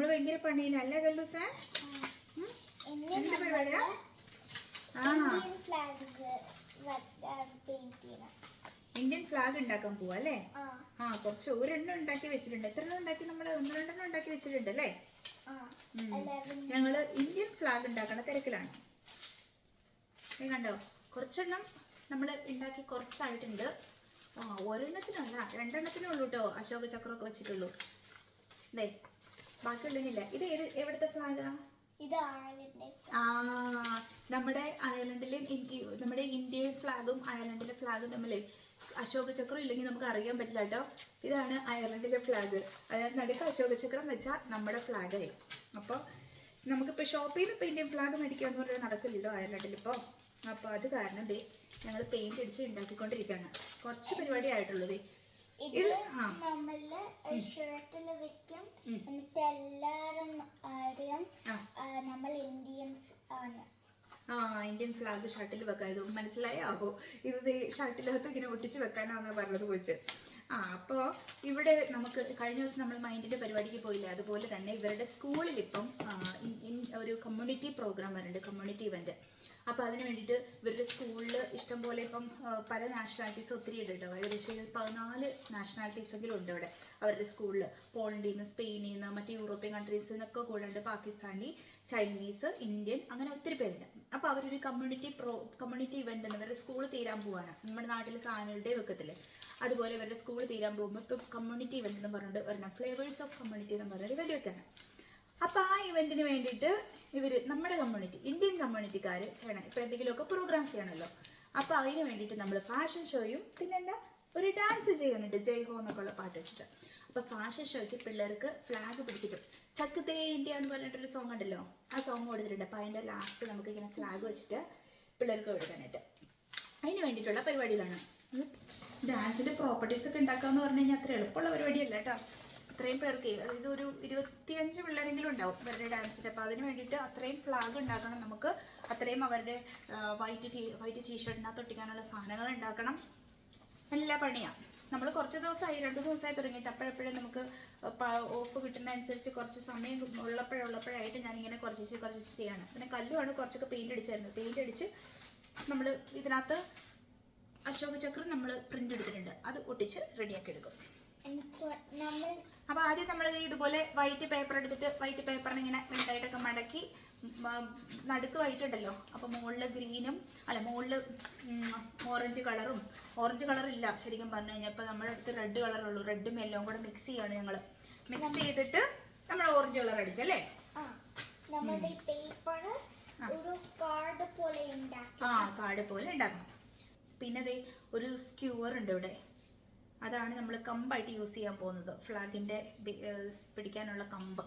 നമ്മൾ ഭയങ്കര പണിയിലല്ലേ കല്ലു സാർ? എന്ത് പരിപാടിയാ? ഇന്ത്യൻ ഫ്ലാഗ് ഉണ്ടാക്കാൻ പോവാ അല്ലേ? ആ. കുറച്ച് ഒരെണ്ണം ഉണ്ടാക്കി വെച്ചിട്ടുണ്ട്. എത്ര എണ്ണം ഉണ്ടാക്കി നമ്മൾ ഒന്ന് രണ്ടെണ്ണം ഉണ്ടാക്കി വെച്ചിട്ടുണ്ട് അല്ലേ. ഞങ്ങൾ ഇന്ത്യൻ ഫ്ലാഗ് ഉണ്ടാക്കണ തിരക്കിലാണ്. കണ്ടോ? കുറച്ചെണ്ണം നമ്മൾ ഉണ്ടാക്കി കുറച്ചായിട്ടുണ്ട്. ആ ഒരെണ്ണത്തിനല്ല രണ്ടെണ്ണത്തിനേ ഉള്ളൂ കേട്ടോ അശോക ചക്രമൊക്കെ വെച്ചിട്ടുള്ളൂ. ദേ ബാക്കിയുള്ളതിനില്ല ഇത് ഏത് എവിടുത്തെ ഫ്ലാഗാ ഇത് ആ നമ്മുടെ അയർലൻഡിലെയും ഇന്ത്യ നമ്മുടെ ഇന്ത്യൻ ഫ്ലാഗും അയർലൻഡിലെ ഫ്ലാഗും തമ്മിൽ അശോക ചക്രം ഇല്ലെങ്കിൽ നമുക്ക് അറിയാൻ പറ്റില്ല കേട്ടോ ഇതാണ് അയർലൻഡിലെ ഫ്ലാഗ് അതായത് നടുക്ക് അശോക ചക്രം വെച്ചാൽ നമ്മുടെ ഫ്ലാഗായി അപ്പോൾ നമുക്കിപ്പോൾ ഷോപ്പിൽ നിന്ന് ഇപ്പോൾ ഇന്ത്യൻ ഫ്ലാഗ് മേടിക്കുക എന്ന് പറഞ്ഞാൽ നടക്കില്ലല്ലോ അയർലൻഡിൽ ഇപ്പോ. അപ്പോൾ അത് കാരണം ദേ ഞങ്ങൾ പെയിന്റ് അടിച്ച് ഉണ്ടാക്കിക്കൊണ്ടിരിക്കുകയാണ് കുറച്ച് പരിപാടി ആയിട്ടുള്ളൂ ദേ ഇത് നമ്മൾ ഷർട്ടിൽ വെക്കും. എന്നിട്ട് എല്ലാരും അറിയാം. നമ്മൾ ഇന്ത്യൻ ആണ്. ആ ഇന്ത്യൻ ഫ്ലാഗ് ഷർട്ടിൽ വെക്കാൻ ഇത് മനസ്സിലായാവോ ഇത് ദേ ഷർട്ടിനകത്ത് ഇങ്ങനെ ഒട്ടിച്ച് വെക്കാനാണെന്നാണ് പറഞ്ഞത് കൊച്ച്. ആ അപ്പോൾ ഇവിടെ നമുക്ക് കഴിഞ്ഞ ദിവസം നമ്മൾ മൈൻഡിന്റെ പരിപാടിക്ക് പോയില്ല? അതുപോലെ തന്നെ ഇവരുടെ സ്കൂളിൽ ഇപ്പം ഒരു കമ്മ്യൂണിറ്റി പ്രോഗ്രാം വരുന്നുണ്ട് കമ്മ്യൂണിറ്റി ഇവന്റ് അപ്പോൾ അതിന് വേണ്ടിയിട്ട് ഇവരുടെ സ്കൂളിൽ ഇഷ്ടംപോലെ ഇപ്പം പല നാഷണാലിറ്റീസ് ഒത്തിരി ഉണ്ട് ഏകദേശം ഒരു പതിനാല് നാഷണാലിറ്റീസ് എങ്കിലും ഉണ്ട് ഇവിടെ അവരുടെ സ്കൂളിൽ പോളണ്ടിൽ നിന്ന് സ്പെയിനിൽ നിന്ന് മറ്റ് യൂറോപ്യൻ കൺട്രീസിൽ നിന്നൊക്കെ കൂടെ ഉണ്ട് പാകിസ്ഥാനി ചൈനീസ് ഇന്ത്യൻ അങ്ങനെ ഒത്തിരി പേരുണ്ട്. അപ്പോൾ അവരൊരു കമ്മ്യൂണിറ്റി പ്രോ കമ്മ്യൂണിറ്റി ഇവന്റ് എന്ന് ഇവരുടെ സ്കൂൾ തീരാൻ പോവാണ്. നമ്മുടെ നാട്ടിൽ ആനുവൽ ഡേ വെക്കത്തില്ലേ? അതുപോലെ ഇവരുടെ സ്കൂൾ തീരാൻ പോകുമ്പോൾ ഇപ്പോൾ കമ്മ്യൂണിറ്റി ഇവന്റ് എന്ന് പറഞ്ഞിട്ട് ഒരെണ്ണം ഫ്ലേവേഴ്സ് ഓഫ് കമ്മ്യൂണിറ്റി എന്ന് പറഞ്ഞൊരു ഇവന്റ് വെക്കാണ്. അപ്പോൾ ആ ഇവന്റിന് വേണ്ടിയിട്ട് ഇവർ നമ്മുടെ കമ്മ്യൂണിറ്റി ഇന്ത്യൻ കമ്മ്യൂണിറ്റിക്കാർ ചെയ്യണം. ഇപ്പോൾ എന്തെങ്കിലുമൊക്കെ പ്രോഗ്രാംസ് ചെയ്യണമല്ലോ അപ്പോൾ അതിന് വേണ്ടിയിട്ട് നമ്മൾ ഫാഷൻ ഷോയും പിന്നെന്താ? ഒരു ഡാൻസ് ചെയ്യുന്നുണ്ട് ജയ് ഹോ എന്നൊക്കെ ഉള്ള പാട്ട് വെച്ചിട്ട്. അപ്പോൾ ഫാഷൻ ഷോയ്ക്ക് പിള്ളേർക്ക് ഫ്ലാഗ് പിടിച്ചിട്ട്. ചക്കത്തേ ഇന്ത്യ എന്ന് പറഞ്ഞിട്ടൊരു സോങ് ഉണ്ടല്ലോ. ആ സോങ് കൊടുത്തിട്ടുണ്ട് അപ്പോൾ അതിന്റെ ലാസ്റ്റ് നമുക്ക് ഇങ്ങനെ ഫ്ലാഗ് വെച്ചിട്ട് പിള്ളേർക്ക് കൊടുക്കാനായിട്ട്. അതിന് വേണ്ടിയിട്ടുള്ള പരിപാടികളാണ്. ഡാൻസിന്റെ പ്രോപ്പർട്ടീസ് ഒക്കെ ഉണ്ടാക്കാന്ന് പറഞ്ഞു കഴിഞ്ഞാൽ അത്ര എളുപ്പമുള്ള പരിപാടിയല്ല കേട്ടോ. അത്രയും പേർക്ക് ഒരു ഇരുപത്തിയഞ്ച് പിള്ളേരെങ്കിലും ഉണ്ടാവും ഇവരുടെ ഡാൻസിന്റെ അപ്പോൾ അതിന് വേണ്ടിയിട്ട് അത്രയും ഫ്ലാഗ് ഉണ്ടാക്കണം. നമുക്ക് അത്രയും അവരുടെ വൈറ്റ് ടീ വൈറ്റ് ടീഷർട്ടിനകത്ത് ഒട്ടിക്കാനുള്ള സാധനങ്ങൾ ഉണ്ടാക്കണം. നല്ല പണിയാണ് നമ്മൾ കുറച്ച് ദിവസമായി രണ്ട് ദിവസമായി തുടങ്ങിയിട്ട് അപ്പോഴപ്പോഴും നമുക്ക് ഓഫ് കിട്ടുന്ന അനുസരിച്ച് കുറച്ച് സമയം ഉള്ളപ്പോഴുള്ളപ്പോഴായിട്ട് ഞാനിങ്ങനെ കുറച്ച് കുറച്ച് ചെയ്യാണ്. പിന്നെ കല്ലുമാണ് കുറച്ചൊക്കെ പെയിന്റ് അടിച്ചായിരുന്നു പെയിന്റ് അടിച്ച് നമ്മൾ ഇതിനകത്ത് അശോക ചക്രം നമ്മൾ പ്രിന്റ് എടുത്തിട്ടുണ്ട്. അത് ഒട്ടിച്ച് റെഡിയാക്കി എടുക്കും. അപ്പോൾ ആദ്യം നമ്മൾ ഇതുപോലെ വൈറ്റ് പേപ്പർ എടുത്തിട്ട് വൈറ്റ് പേപ്പറിന് ഇങ്ങനെ രണ്ടായിട്ടൊക്കെ മടക്കി നടുക്ക് വൈറ്റ് ഉണ്ടല്ലോ അപ്പോൾ മുകളിൽ ഗ്രീനും അല്ല മുകളിൽ ഓറഞ്ച് കളറും ഓറഞ്ച് കളർ ഇല്ല ശരിക്കും പറഞ്ഞു കഴിഞ്ഞാൽ ഇപ്പോൾ നമ്മുടെ അടുത്ത് റെഡ് കളറുള്ളൂ റെഡും യെല്ലോവും കൂടെ മിക്സ് ചെയ്യാണ് ഞങ്ങൾ മിക്സ് ചെയ്തിട്ട് നമ്മൾ ഓറഞ്ച് കളർ അടിച്ചല്ലേ ആ കാർഡ് പോലെ ഉണ്ടാക്കണം. പിന്നെ ഒരു സ്ക്യൂവർ ഉണ്ട് ഇവിടെ. അതാണ് നമ്മൾ കമ്പായിട്ട് യൂസ് ചെയ്യാൻ പോകുന്നത്. ഫ്ലാഗിന്റെ പിടിക്കാനുള്ള കമ്പ്.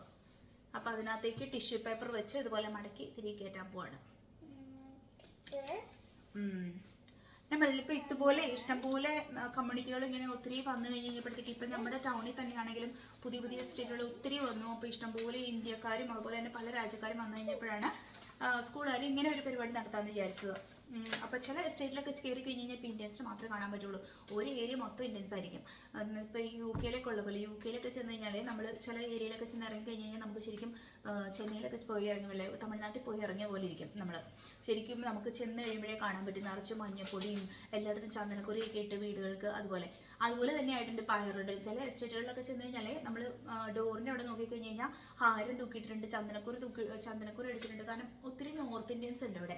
അപ്പം അതിനകത്തേക്ക് ടിഷ്യൂ പേപ്പർ വെച്ച് ഇതുപോലെ മടക്കി തിരികെ കയറ്റാൻ പോവാണ്. ഞാൻ പറഞ്ഞില്ല ഇപ്പം ഇതുപോലെ ഇഷ്ടംപോലെ കമ്മ്യൂണിറ്റികൾ ഇങ്ങനെ ഒത്തിരി വന്നു കഴിഞ്ഞപ്പോഴത്തേക്ക് ഇപ്പം നമ്മുടെ ടൗണിൽ തന്നെയാണെങ്കിലും പുതിയ പുതിയ സ്റ്റേറ്റുകൾ ഒത്തിരി വന്നു. അപ്പോൾ ഇഷ്ടംപോലെ ഇന്ത്യക്കാരും അതുപോലെ തന്നെ പല രാജ്യക്കാരും വന്നു കഴിഞ്ഞപ്പോഴാണ് സ്കൂളുകാർ ഇങ്ങനെ ഒരു പരിപാടി നടത്താമെന്ന് വിചാരിച്ചത്. ഉം, അപ്പൊ ചില എസ്റ്റേറ്റിലൊക്കെ കയറി കഴിഞ്ഞ് കഴിഞ്ഞാൽ ഇപ്പൊ ഇന്ത്യൻസിന് മാത്രമേ കാണാൻ പറ്റുള്ളൂ. ഒരു ഏരിയ മൊത്തം ഇന്ത്യൻസ് ആയിരിക്കും. അന്ന് ഇപ്പൊ യു കെയിലൊക്കെ ഉള്ള പോലെ യു കെയിലൊക്കെ ചെന്ന് കഴിഞ്ഞാൽ നമ്മൾ ചില ഏരിയയിലൊക്കെ ചെന്ന് ഇറങ്ങി കഴിഞ്ഞ് കഴിഞ്ഞാൽ നമുക്ക് ശരിക്കും ചെന്നൈയിലൊക്കെ പോയി ഇറങ്ങിയ പോലെ തമിഴ്നാട്ടിൽ പോയി ഇറങ്ങിയ പോലെ ഇരിക്കും നമ്മൾ ശരിക്കും നമുക്ക് ചെന്ന് കഴിയുമ്പോഴേ കാണാൻ പറ്റും. നിറച്ച് മഞ്ഞപ്പൊടിയും എല്ലായിടത്തും ചന്ദനക്കുറിയൊക്കെ ഇട്ട് വീടുകൾക്ക് അതുപോലെ. അതുപോലെ തന്നെ ആയിട്ടുണ്ട് പയറുണ്ട് ചില എസ്റ്റേറ്റുകളിലൊക്കെ ചെന്ന് കഴിഞ്ഞാൽ നമ്മൾ ഡോറിന്റെ അവിടെ നോക്കിക്കഴിഞ്ഞ് കഴിഞ്ഞാൽ ഹാരം തൂക്കിയിട്ടുണ്ട് ചന്ദനക്കുറി തൂക്കി ചന്ദനക്കുറി അടിച്ചിട്ടുണ്ട്. കാരണം ഒത്തിരി നോർത്ത് ഇന്ത്യൻസ് ഉണ്ട് ഇവിടെ.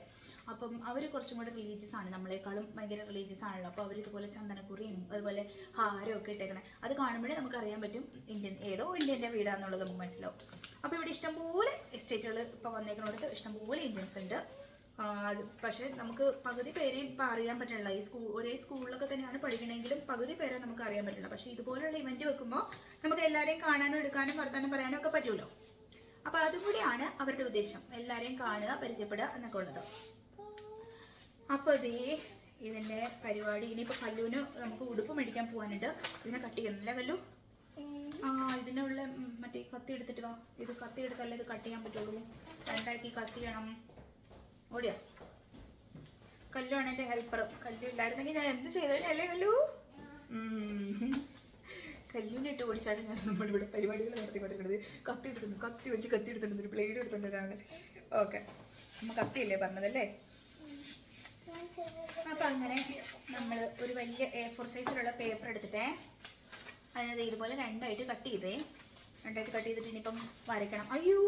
അപ്പം അവർ കുറച്ചും കൂടെ റിലീജിയസ് ആണ്. നമ്മളെക്കാളും ഭയങ്കര റിലീജിയസ് ആണല്ലോ. അപ്പോൾ അവർ ഇതുപോലെ ചന്ദനക്കുറിയും അതുപോലെ ഹാരമൊക്കെ ഇട്ടേക്കണേ. അത് കാണുമ്പോഴേ നമുക്ക് അറിയാൻ പറ്റും ഇന്ത്യൻ ഏതോ ഇന്ത്യന്റെ വീടാന്നുള്ളത് നമുക്ക് മനസ്സിലാവും. അപ്പോൾ ഇവിടെ ഇഷ്ടംപോലെ എസ്റ്റേറ്റുകൾ ഇപ്പോൾ വന്നേക്കുന്നിടത്ത് ഇഷ്ടംപോലെ ഇന്ത്യൻസ് ഉണ്ട്. അത് പക്ഷേ നമുക്ക് പകുതി പേരെ ഇപ്പം അറിയാൻ പറ്റില്ല. ഈ സ്കൂൾ ഒരേ സ്കൂളിലൊക്കെ തന്നെയാണ് പഠിക്കണമെങ്കിലും പകുതി പേരെ നമുക്ക് അറിയാൻ പറ്റില്ല. പക്ഷേ ഇതുപോലുള്ള ഇവന്റ് വെക്കുമ്പോൾ നമുക്ക് എല്ലാവരെയും കാണാനും എടുക്കാനും വർത്താനം പറയാനും ഒക്കെ പറ്റുമല്ലോ അപ്പോൾ അതും കൂടിയാണ് അവരുടെ ഉദ്ദേശം. എല്ലാവരെയും കാണുക പരിചയപ്പെടുക എന്നൊക്കെ ഉള്ളത്. അപ്പോൾ ഇതേ ഇതിന്റെ പരിപാടി. ഇനിയിപ്പോൾ കല്ലുവിന് നമുക്ക് ഉടുപ്പ് മേടിക്കാൻ പോകാനുണ്ട് ഇതിനെ കട്ട് ചെയ്യുന്നില്ല കല്ലു? ആ ഇതിനുള്ള മറ്റേ കത്തി എടുത്തിട്ട് വാ. ഇത് കത്തി എടുത്തല്ലേ ഇത് കട്ട് ചെയ്യാൻ പറ്റുള്ളൂ. രണ്ടാക്കി കട്ട് ചെയ്യണം ഓടിയോ? കല്ലുമാണ് എന്റെ ഹെൽപ്പർ കല്ലു ഇല്ലായിരുന്നെങ്കിൽ ഞാൻ എന്ത് ചെയ്തേനെ അല്ലേ കല്ലു? കല്ലുവിനെ ഇട്ട് ഓടിച്ചാണ് ഞാൻ നമ്മളിവിടെ പരിപാടികൾ നടത്തിക്കൊണ്ടിരിക്കുന്നത്. കത്തി എടുക്കുന്നു കത്തി വെച്ച് കത്തി എടുത്തിട്ടുണ്ട്. ഒരു പ്ലേറ്റ് എടുത്തിട്ടുണ്ട് ഒരാളെ. ഓക്കെ. നമ്മ കത്തിയല്ലേ പറഞ്ഞതല്ലേ? അപ്പം അങ്ങനെ നമ്മൾ ഒരു വലിയ എ ഫോർ സൈസിലുള്ള പേപ്പർ എടുത്തിട്ടേ അതിനകത്ത് ഇതുപോലെ രണ്ടായിട്ട് കട്ട് ചെയ്തേ. രണ്ടായിട്ട് കട്ട് ചെയ്തിട്ട് ഇനിയിപ്പം വരയ്ക്കണം. അയ്യോ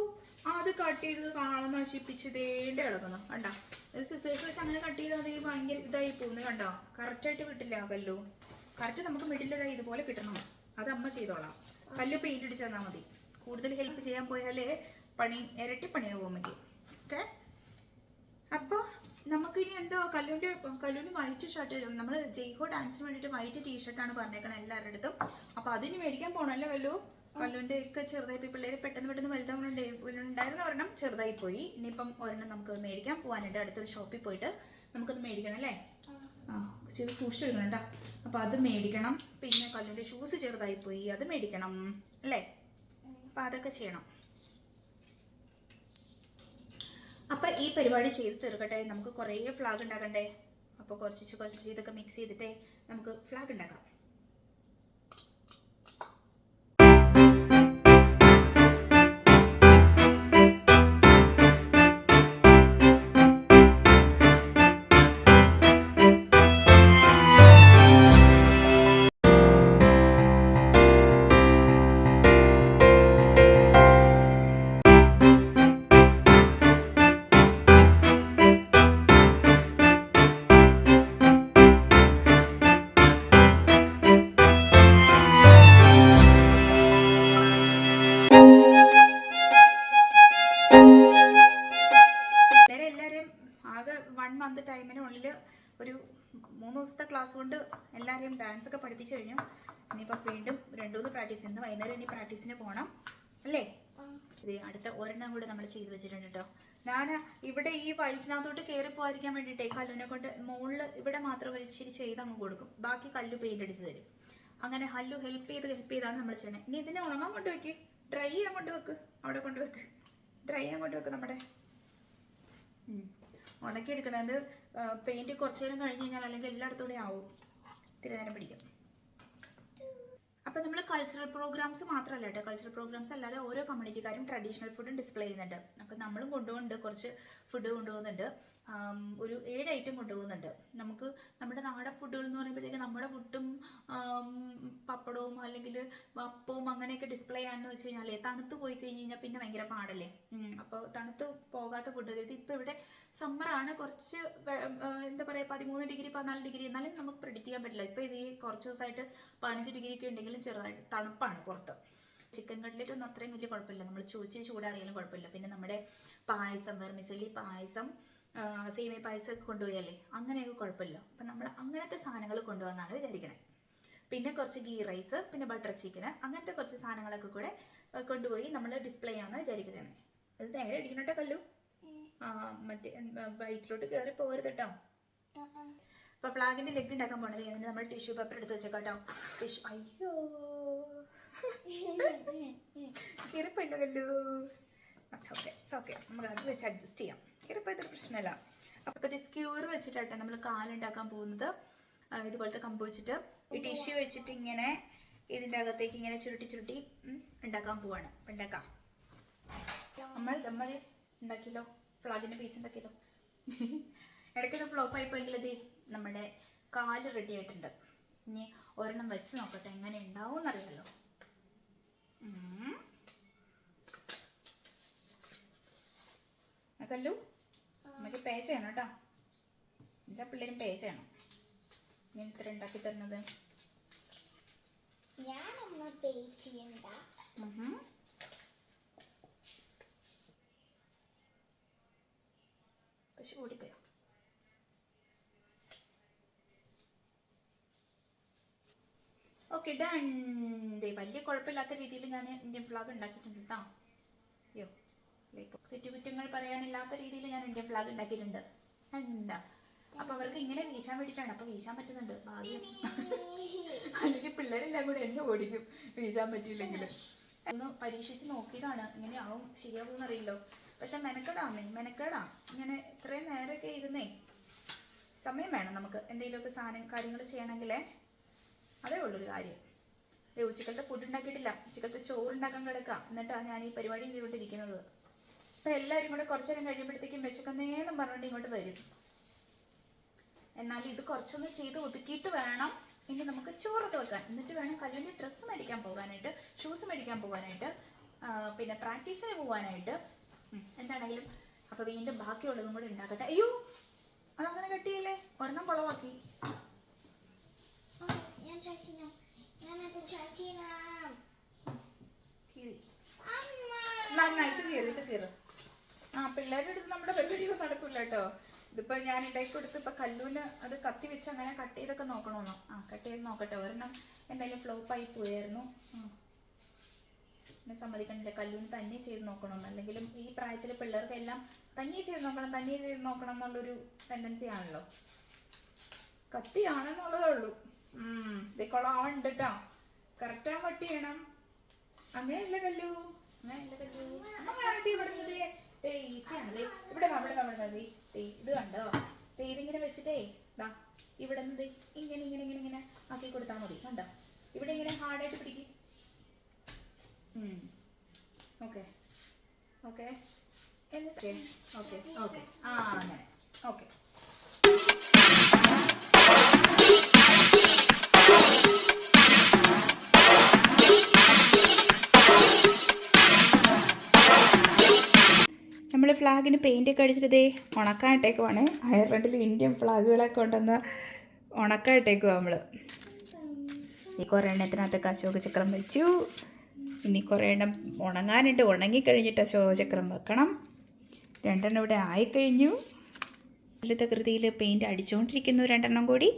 അത് കട്ട് ചെയ്തത് കാണാൻ നശിപ്പിച്ചതേണ്ട കിടക്കുന്നു. കണ്ടോ? സിസേഴ്സ് വെച്ച് അങ്ങനെ കട്ട് ചെയ്താൽ അത് ഭയങ്കര ഇതായി പോകുന്നു കണ്ടോ? കറക്റ്റായിട്ട് കിട്ടില്ല കല്ലു. കറക്റ്റ് നമുക്ക് മിഡിൽ ഇതുപോലെ കിട്ടണം. അത് അമ്മ ചെയ്തോളാം. കല്ലു പെയിന്റ് അടിച്ചു തന്നാൽ മതി. കൂടുതൽ ഹെൽപ്പ് ചെയ്യാൻ പോയാലേ പണി ഇരട്ടി പണിയാവും അമ്മയ്ക്ക്. ഓക്കേ അപ്പോൾ നമുക്ക് ഇനി എന്തോ കല്ലൂന്റെ കല്ലൂന് വൈറ്റ് ഷർട്ട് നമ്മൾ ജയ്ഹോ ഡാൻസിന് വേണ്ടിയിട്ട് വൈറ്റ് ടീ ഷർട്ടാണ് പറഞ്ഞേക്കണം എല്ലാവരുടെ അടുത്തും. അപ്പോൾ അതിന് മേടിക്കാൻ പോകണമല്ലോ കല്ലു. കല്ലൂന്റെ ഒക്കെ ചെറുതായി ഇപ്പോൾ പിള്ളേർ പെട്ടെന്ന് പെട്ടെന്ന് വലുതാവുന്നുണ്ട് ഒരെണ്ണം ചെറുതായി പോയി ഇനിയിപ്പം ഒരെണ്ണം നമുക്ക് മേടിക്കാൻ പോകാനുണ്ട് അടുത്തൊരു ഷോപ്പിൽ പോയിട്ട് നമുക്കത് മേടിക്കണം അല്ലേ? ആ ചെറു സൂക്ഷിച്ചു വെക്കണം കേട്ടോ. അപ്പോൾ അത് മേടിക്കണം. പിന്നെ കല്ലൂന്റെ ഷൂസ് ചെറുതായി പോയി അത് മേടിക്കണം. അല്ലേ? അപ്പോൾ അതൊക്കെ ചെയ്യണം. അപ്പൊ ഈ പരിപാടി ചെയ്ത് തീർക്കട്ടെ. നമുക്ക് കുറേ ഫ്ലാഗ് ഉണ്ടാക്കണ്ടേ? അപ്പോൾ കുറച്ച് കുറച്ച് ഇതൊക്കെ മിക്സ് ചെയ്തിട്ടേ നമുക്ക് ഫ്ലാഗ് ഉണ്ടാക്കാം. മന്ത് ടൈമിനുള്ളിൽ ഒരു മൂന്ന് ദിവസത്തെ ക്ലാസ് കൊണ്ട് എല്ലാവരെയും ഡാൻസ് ഒക്കെ പഠിപ്പിച്ചു കഴിഞ്ഞു. ഇനിയിപ്പോൾ വീണ്ടും രണ്ടു മൂന്ന് പ്രാക്ടീസ് ഇന്ന് വൈകുന്നേരം ഇനി പ്രാക്ടീസിന് പോകണം അല്ലേ? ഇത് അടുത്ത ഒരെണ്ണം കൂടെ നമ്മൾ ചെയ്ത് വെച്ചിട്ടുണ്ട് കേട്ടോ ഞാൻ ഇവിടെ ഈ വൈറ്റിനകത്തോട്ട് കയറി പോകാതിരിക്കാൻ വേണ്ടിയിട്ടേ കല്ലിനെ കൊണ്ട് മുകളിൽ ഇവിടെ മാത്രം ഒരു ചെയ്ത് അങ്ങ് കൊടുക്കും. ബാക്കി കല്ല് പെയിന്റ് അടിച്ച് തരും. അങ്ങനെ ഹല്ലു ഹെൽപ്പ് ചെയ്ത് ഹെൽപ്പ് ചെയ്താണ് നമ്മൾ ചെയ്യണത് ഇനി ഇതിനെ ഉണങ്ങാൻ കൊണ്ട് വെക്ക്. ഡ്രൈ ചെയ്യാൻ കൊണ്ട് വെക്ക്. അവിടെ കൊണ്ട് വെക്ക്. ഡ്രൈ ചെയ്യാൻ കൊണ്ട് വെക്ക് നമ്മുടെ. ഉണക്കിയെടുക്കണത് പെയിന്റ് കുറച്ച് നേരം കഴിഞ്ഞ് കഴിഞ്ഞാൽ അല്ലെങ്കിൽ എല്ലായിടത്തും കൂടെ ആവും. ഇത്തിരി നേരം പിടിക്കും അപ്പോൾ നമ്മൾ കൾച്ചറൽ പ്രോഗ്രാംസ് മാത്രമല്ല കേട്ടോ. കൾച്ചറൽ പ്രോഗ്രാംസ് അല്ലാതെ ഓരോ കമ്മ്യൂണിറ്റിക്കാരും ട്രഡീഷണൽ ഫുഡും ഡിസ്പ്ലേ ചെയ്യുന്നുണ്ട്. അപ്പോൾ നമ്മളും കൊണ്ടുപോകുന്നുണ്ട്. കുറച്ച് ഫുഡ് കൊണ്ടുപോകുന്നുണ്ട്. ഒരു ഏഴ് ഐറ്റം കൊണ്ടുപോകുന്നുണ്ട്. നമുക്ക് നമ്മുടെ നാടൻ ഫുഡുകൾ എന്ന് പറയുമ്പോഴത്തേക്ക് നമ്മുടെ പുട്ടും പപ്പടവും അല്ലെങ്കിൽ അപ്പവും അങ്ങനെയൊക്കെ ഡിസ്പ്ലേ ചെയ്യാന്ന് വെച്ച് കഴിഞ്ഞാൽ തണുത്ത് പോയി കഴിഞ്ഞ് കഴിഞ്ഞാൽ പിന്നെ ഭയങ്കര പാടല്ലേ? അപ്പോൾ തണുത്ത് പോകാത്ത ഫുഡ് അതായത് ഇപ്പോൾ ഇവിടെ സമ്മറാണ് കുറച്ച് എന്താ പറയുക പതിമൂന്ന് ഡിഗ്രി പതിനാല് ഡിഗ്രി എന്നാലും നമുക്ക് പ്രെഡിക്റ്റ് ചെയ്യാൻ പറ്റില്ല. ഇപ്പോൾ ഇത് കുറച്ച് ദിവസമായിട്ട് പതിനഞ്ച് ഡിഗ്രി ഒക്കെ ഉണ്ടെങ്കിലും ചെറുതായിട്ട് തണുപ്പാണ് പുറത്ത്. ചിക്കൻ കട്ട്ലറ്റ് ഒന്നും അത്രയും വലിയ കുഴപ്പമില്ല. നമ്മൾ ചോദിച്ച് ചൂടാറിയാലും കുഴപ്പമില്ല. പിന്നെ നമ്മുടെ പായസം വെർമിസലി പായസം സേമിയ പായസം ഒക്കെ കൊണ്ടുപോയല്ലേ അങ്ങനെയൊക്കെ കുഴപ്പമില്ല. അപ്പം നമ്മൾ അങ്ങനത്തെ സാധനങ്ങൾ കൊണ്ടുപോകാന്നാണ് വിചാരിക്കണേ. പിന്നെ കുറച്ച് ഗീ റൈസ് പിന്നെ ബട്ടർ ചിക്കന് അങ്ങനത്തെ കുറച്ച് സാധനങ്ങളൊക്കെ കൂടെ കൊണ്ടുപോയി നമ്മൾ ഡിസ്പ്ലേ ചെയ്യാമെന്ന് വിചാരിക്കുന്നത്. അത് നേരെ അടിക്കണോട്ടോ കല്ലു? ആ മറ്റേ വയറ്റിലോട്ട് കയറി പോകരുത് കേട്ടോ അപ്പൊ ഫ്ലാഗിന്റെ ലെഗ് ഉണ്ടാക്കാൻ പോണത് എന്നിട്ട് നമ്മൾ ടിഷ്യൂ പേപ്പർ എടുത്ത് വെച്ചേക്കാട്ടോ ടിഷ്യൂ അയ്യോ. കിറപ്പല്ല കല്ലു? ഓക്കെ ഓക്കെ നമുക്ക് അത് വെച്ച് അഡ്ജസ്റ്റ് ചെയ്യാം. കിറപ്പ് ഇതൊരു പ്രശ്നമല്ല അപ്പോൾ ഇത് സ്ക്യൂർ വെച്ചിട്ടാട്ടെ നമ്മൾ കാലുണ്ടാക്കാൻ പോകുന്നത്. ഇതുപോലത്തെ കമ്പ് വെച്ചിട്ട്. ഈ ടിഷ്യൂ വെച്ചിട്ട് ഇങ്ങനെ ഇതിന്റെ അകത്തേക്ക് ഇങ്ങനെ ചുരുട്ടി ചുരുട്ടി ഉണ്ടാക്കാൻ പോവാണ്. ഉണ്ടാക്കാം. നമ്മൾ നമ്മൾ ഉണ്ടാക്കിയല്ലോ. ഫ്ലാഗിന്റെ പീസ് ഉണ്ടാക്കിയല്ലോ. ഇടയ്ക്കൊക്കെ ഫ്ലോപ്പ് ആയി പോയെങ്കിൽ ഇത് നമ്മുടെ കാൽ റെഡി ആയിട്ടുണ്ട്. ഇനി ഒരെണ്ണം വെച്ച് നോക്കട്ടെ എങ്ങനെ ഉണ്ടാവും എന്നറിയാലോ കല്ലു. നമുക്ക് പേ ചെയ്യണം കേട്ടോ എല്ലാ പിള്ളേരും പേ ചെയ്യണം. ഞാൻ ഇത്ര ഉണ്ടാക്കി തരുന്നത്? ഞാനൊന്ന് പേ ചെയ്യണ്ട. ഉഹും. പക്ഷെ ഓടിപ്പോയോ ഓക്കെ ഡൺ വലിയ കുഴപ്പമില്ലാത്ത രീതിയിൽ ഞാൻ ഇന്ത്യൻ ഫ്ലാഗ് ഉണ്ടാക്കിയിട്ടുണ്ട് കേട്ടോ അയ്യോ. ഇപ്പോൾ പറയാനില്ലാത്ത രീതിയിൽ ഞാൻ ഇന്ത്യൻ ഫ്ലാഗ് ഉണ്ടാക്കിയിട്ടുണ്ട്. എന്താ അപ്പൊ അവർക്ക് ഇങ്ങനെ വീശാൻ വേണ്ടിയിട്ടാണ്. അപ്പൊ വീശാൻ പറ്റുന്നുണ്ട്. ഭാഗ്യം. അല്ലെങ്കിൽ പിള്ളേരെല്ലാം കൂടെ എന്നെ ഓടിക്കും. വീശാൻ പറ്റിയില്ലെങ്കിൽ ഒന്ന് പരീക്ഷിച്ച് നോക്കിയതാണ്. ഇങ്ങനെയാവും ശരിയാവും അറിയില്ലോ പക്ഷെ മെനക്കെടാമേ മെനക്കെടാ. ഇങ്ങനെ ഇത്രയും നേരമൊക്കെ ഇരുന്നേ. സമയം വേണം നമുക്ക്. എന്തെങ്കിലുമൊക്കെ സാധനം കാര്യങ്ങൾ ചെയ്യണമെങ്കിലേ അതേ ഉള്ളൊരു കാര്യം. ഉച്ചക്കലത്തെ ഫുഡ് ഉണ്ടാക്കിയിട്ടില്ല. ഉച്ചക്കലത്തെ ചോറ് ഉണ്ടാക്കാൻ കിടക്കാം. എന്നിട്ടാണ് ഞാൻ ഈ പരിപാടിയും ചെയ്തുകൊണ്ടിരിക്കുന്നത്. അപ്പം എല്ലാവരും കൂടെ കുറച്ച് നേരം കഴിയുമ്പോഴത്തേക്കും വിശക്കുന്നേന്നും പറഞ്ഞിട്ട് ഇങ്ങോട്ട് വരും. എന്നാൽ ഇത് കുറച്ചൊന്ന് ചെയ്ത് ഒതുക്കിയിട്ട് വേണം. ഇനി നമുക്ക് ചോറൊക്കെ വെക്കാൻ. എന്നിട്ട് വേണം കല്യാണി ഡ്രസ്സ് മേടിക്കാൻ പോകാനായിട്ട് ഷൂസ് മേടിക്കാൻ പോകാനായിട്ട് പിന്നെ പ്രാക്ടീസിന് പോകാനായിട്ട്. എന്താണെങ്കിലും അപ്പോൾ വീണ്ടും ബാക്കിയുള്ളതും കൂടെ ഉണ്ടാക്കട്ടെ. അയ്യോ അതങ്ങനെ കെട്ടിയല്ലേ? ഒരെണ്ണം കുളവാക്കി. ഞാൻ നന്നായിട്ട് കീറിട്ട് ഇത് കീറ്. ആ പിള്ളേരുടെ അടുത്ത് നമ്മുടെ പരിപാടിയൊന്നും നടക്കില്ല കേട്ടോ. ഇതിപ്പോ ഞാൻ ഇടയ്ക്ക് കൊടുത്ത് ഇപ്പൊ കല്ലൂന് അത് കത്തി വെച്ച് അങ്ങനെ കട്ട് ചെയ്തൊക്കെ നോക്കണമെന്നോ ആ കട്ട് ചെയ്ത് നോക്കട്ടെ. ഒരെണ്ണം എന്തായാലും ഫ്ലോപ്പ് ആയി പോയായിരുന്നു. എന്നെ സമ്മതിക്കണില്ല. കല്ലൂന് തന്നെ ചെയ്ത് നോക്കണം അല്ലെങ്കിലും ഈ പ്രായത്തിലെ പിള്ളേർക്കെല്ലാം തന്നെ ചെയ്ത് നോക്കണം തന്നെ ചെയ്ത് നോക്കണം എന്നുള്ളൊരു ടെൻഡൻസി ആണല്ലോ. കത്തിയാണെന്നുള്ളതേ ഉള്ളൂ. ഇതേക്കോളാവുണ്ട് കേട്ടോ കറക്റ്റ് ആ കട്ട് ചെയ്യണം അങ്ങനെയല്ല കല്ലു? അങ്ങനെയല്ല കല്ലു? അങ്ങനെയാണ് ദേ ഇവിടെ ദേ ഈസിയാണ് ദേ ഇവിടെ നമ്മൾ നമ്മൾ തേ ഇത് കണ്ടോ? തേ ഇതിങ്ങനെ വെച്ചിട്ടേ ദാ ഇവിടെ നിന്ന് ഇങ്ങനെ ഇങ്ങനെ ഇങ്ങനെ ഇങ്ങനെ ആക്കി കൊടുത്താൽ മതി. കണ്ടോ? ഇവിടെ ഇങ്ങനെ ഹാർഡായിട്ട് പിടിക്കും. ഓക്കെ. ഓക്കെ. എന്നിട്ട്? Okay okay. ആ അങ്ങനെ. ഓക്കെ. ഫ്ലാഗിന് പെയിന്റ് ഒക്കെ അടിച്ചിട്ട് ഇതേ ഉണക്കായിട്ടേക്കുവാണ് അയർലൻഡിൽ ഇന്ത്യൻ ഫ്ലാഗുകളൊക്കെ കൊണ്ടുവന്ന് ഉണക്കായിട്ടേക്കുവാ നമ്മൾ ഈ കുറേ എണ്ണത്തിനകത്തൊക്കെ അശോക ചക്രം വെച്ചു. ഇനി കുറേ എണ്ണം ഉണങ്ങാനുണ്ട്. ഉണങ്ങിക്കഴിഞ്ഞിട്ട് അശോക ചക്രം വെക്കണം. രണ്ടെണ്ണം ഇവിടെ ആയിക്കഴിഞ്ഞു. വലുത കൃതിയിൽ പെയിന്റ് അടിച്ചുകൊണ്ടിരിക്കുന്നു രണ്ടെണ്ണം കൂടി.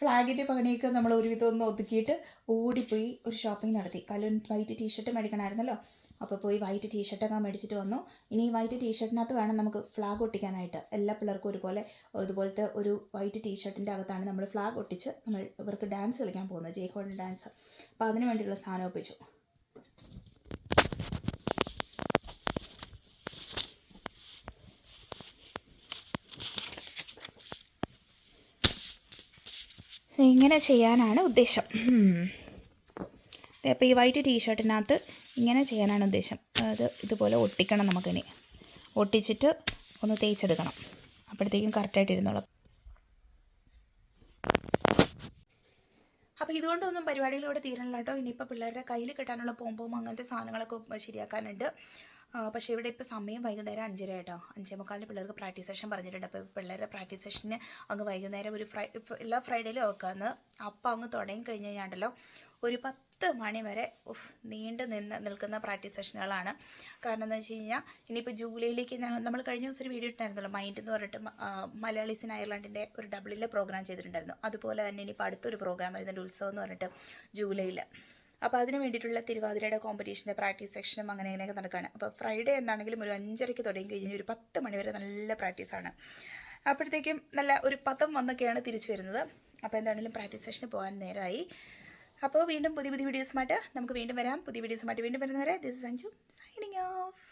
ഫ്ലാഗിന്റെ പണിയൊക്കെ നമ്മൾ ഒരുവിധം ഒന്ന് ഒതുക്കിയിട്ട് ഓടിപ്പോയി ഒരു ഷോപ്പിംഗ് നടത്തി. കലൂൻ വൈറ്റ് ടീഷർട്ട് മേടിക്കണമായിരുന്നല്ലോ അപ്പോൾ പോയി വൈറ്റ് ടീഷർട്ടൊക്കെ മേടിച്ചിട്ട് വന്നു. ഇനി ഈ വൈറ്റ് ടീഷർട്ടിനകത്ത് വേണം നമുക്ക് ഫ്ലാഗ് ഒട്ടിക്കാനായിട്ട്. എല്ലാ പിള്ളേർക്കും ഒരുപോലെ ഇതുപോലത്തെ ഒരു വൈറ്റ് ടീഷർട്ടിന്റെ അകത്താണ് നമ്മൾ ഫ്ലാഗ് ഒട്ടിച്ച് നമ്മൾ ഇവർക്ക് ഡാൻസ് കളിക്കാൻ പോകുന്നത്. ജയ്ഹോഡ് ഡാൻസ് അപ്പോൾ അതിന് വേണ്ടിയുള്ള സാധനം ഒപ്പിച്ചു. ഇങ്ങനെ ചെയ്യാനാണ് ഉദ്ദേശം. അപ്പോൾ ഈ വൈറ്റ് ടീഷർട്ടിനകത്ത് ഇങ്ങനെ ചെയ്യാനാണ് ഉദ്ദേശം. അത് ഇതുപോലെ ഒട്ടിക്കണം നമുക്കിനി. ഒട്ടിച്ചിട്ട് ഒന്ന് തേച്ചെടുക്കണം. അപ്പോഴത്തേക്കും കറക്റ്റായിട്ട് ഇരുന്നോളും. അപ്പോൾ ഇതുകൊണ്ടൊന്നും പരിപാടികളോട് തീരണില്ല കേട്ടോ. ഇനിയിപ്പോൾ പിള്ളേരുടെ കയ്യിൽ കിട്ടാനുള്ള പോംപോം അങ്ങനത്തെ സാധനങ്ങളൊക്കെ ശരിയാക്കാനുണ്ട്. പക്ഷേ ഇവിടെ ഇപ്പോൾ സമയം വൈകുന്നേരം അഞ്ചര കേട്ടോ. അഞ്ചേ മുക്കാലിന് പിള്ളേർക്ക് പ്രാക്ടീസ് സെഷൻ പറഞ്ഞിട്ടുണ്ട്. അപ്പോൾ പിള്ളേരുടെ പ്രാക്ടീസ് സെഷന് അങ്ങ് വൈകുന്നേരം ഒരു ഫ്രൈ എല്ലാ ഫ്രൈഡേയിലും വെക്കാമെന്ന് അപ്പം അങ്ങ് തുടങ്ങി കഴിഞ്ഞ് കഴിഞ്ഞാണ്ടല്ലോ ഒരു പത്ത് മണി വരെ ഉഫ്, നീണ്ടു നിന്ന് നിൽക്കുന്ന പ്രാക്ടീസ് സെഷനുകളാണ്. കാരണം എന്താ വെച്ച് കഴിഞ്ഞാൽ ഇനിയിപ്പോൾ ജൂലൈയിലേക്ക് നമ്മൾ കഴിഞ്ഞ ദിവസം ഒരു വീഡിയോ ഇട്ടായിരുന്നല്ലോ മൈൻഡ് എന്ന് പറഞ്ഞിട്ട് മലയാളീസ് ഇൻ അയർലൻഡിന്റെ ഒരു ഡബിളിലെ പ്രോഗ്രാം ചെയ്തിട്ടുണ്ടായിരുന്നു. അതുപോലെ തന്നെ ഇനിയിപ്പോൾ അടുത്തൊരു പ്രോഗ്രാം വരുന്നുണ്ട് ഉത്സവം എന്ന് പറഞ്ഞിട്ട് ജൂലൈയിൽ അപ്പോൾ അതിന് വേണ്ടിയിട്ടുള്ള തിരുവാതിരയുടെ കോമ്പറ്റീഷന്റെ പ്രാക്ടീസ് സെക്ഷനും അങ്ങനെ അങ്ങനെയൊക്കെ നടക്കുകയാണ് അപ്പോൾ ഫ്രൈഡേ എന്താണെങ്കിലും ഒരു അഞ്ചരയ്ക്ക് തുടങ്ങി കഴിഞ്ഞാൽ ഒരു പത്ത് മണിവരെ നല്ല പ്രാക്ടീസാണ് അപ്പോഴത്തേക്കും നല്ല ഒരു പദം വന്നൊക്കെയാണ് തിരിച്ചു വരുന്നത്. അപ്പോൾ എന്താണെങ്കിലും പ്രാക്ടീസ് സെഷന് പോകാൻ നേരമായി. അപ്പോൾ വീണ്ടും പുതിയ പുതിയ വീഡിയോസുമായിട്ട് നമുക്ക് വീണ്ടും വരാം. പുതിയ വീഡിയോസുമായിട്ട് വീണ്ടും വരുന്നവരെ ദിസ് അഞ്ചു സൈനിങ് ഓഫ്